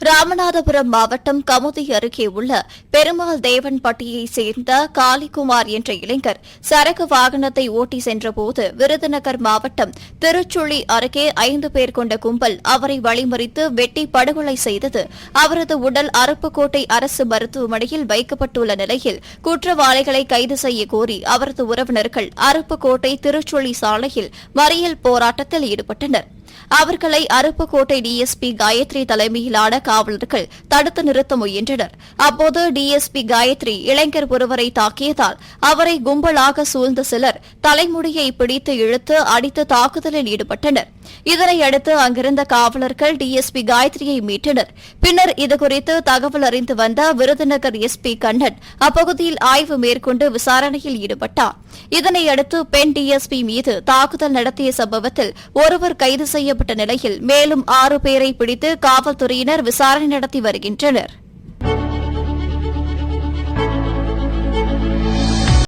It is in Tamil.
ராமநாதபுரம் மாவட்டம் கமுதி அருகே உள்ள பெருமாள் தேவன்பட்டியை சேர்ந்த காளிகுமார் என்ற இளைஞர் சரக்கு வாகனத்தை ஓட்டி சென்றபோது விருதுநகர் மாவட்டம் திருச்சுழி அருகே ஐந்து பேர் கொண்ட கும்பல் அவரை வழிமறித்து வெட்டி படுகொலை செய்தது. அவரது உடல் அருப்புக்கோட்டை அரசு மருத்துவமனையில் வைக்கப்பட்டுள்ள நிலையில் குற்றவாளிகளை கைது செய்ய கோரி அவரது உறவினர்கள் அருப்புக்கோட்டை திருச்சுழி சாலையில் மறியல் போராட்டத்தில் ஈடுபட்டனர். அவர்களை அருப்புக்கோட்டை டிஎஸ்பி காயத்ரி தலைமையிலான காவலர்கள் தடுத்து நிறுத்த முயன்றனர். அப்போது டிஎஸ்பி காயத்ரி இளைஞர் ஒருவரை தாக்கியதால் அவரை கும்பலாக சூழ்ந்த சிலர் தலைமுடியை பிடித்து இழுத்து அடித்து தாக்குதலில் ஈடுபட்டனர். இதனையடுத்து அங்கிருந்த காவலர்கள் டிஎஸ்பி காயத்ரியை மீட்டனர். பின்னர் இதுகுறித்து தகவல் அறிந்து வந்த விருதுநகர் எஸ்பி கண்ணன் அப்பகுதியில் ஆய்வு மேற்கொண்டு விசாரணையில் ஈடுபட்டார். இதனையடுத்து பெண் டிஎஸ்பி மீது தாக்குதல் நடத்திய சம்பவத்தில் ஒருவர் கைது செய்ய செய்யப்பட்ட நிலையில் மேலும் ஆறு பேரை பிடித்து காவல்துறையினர் விசாரணை நடத்தி வருகின்றனர்.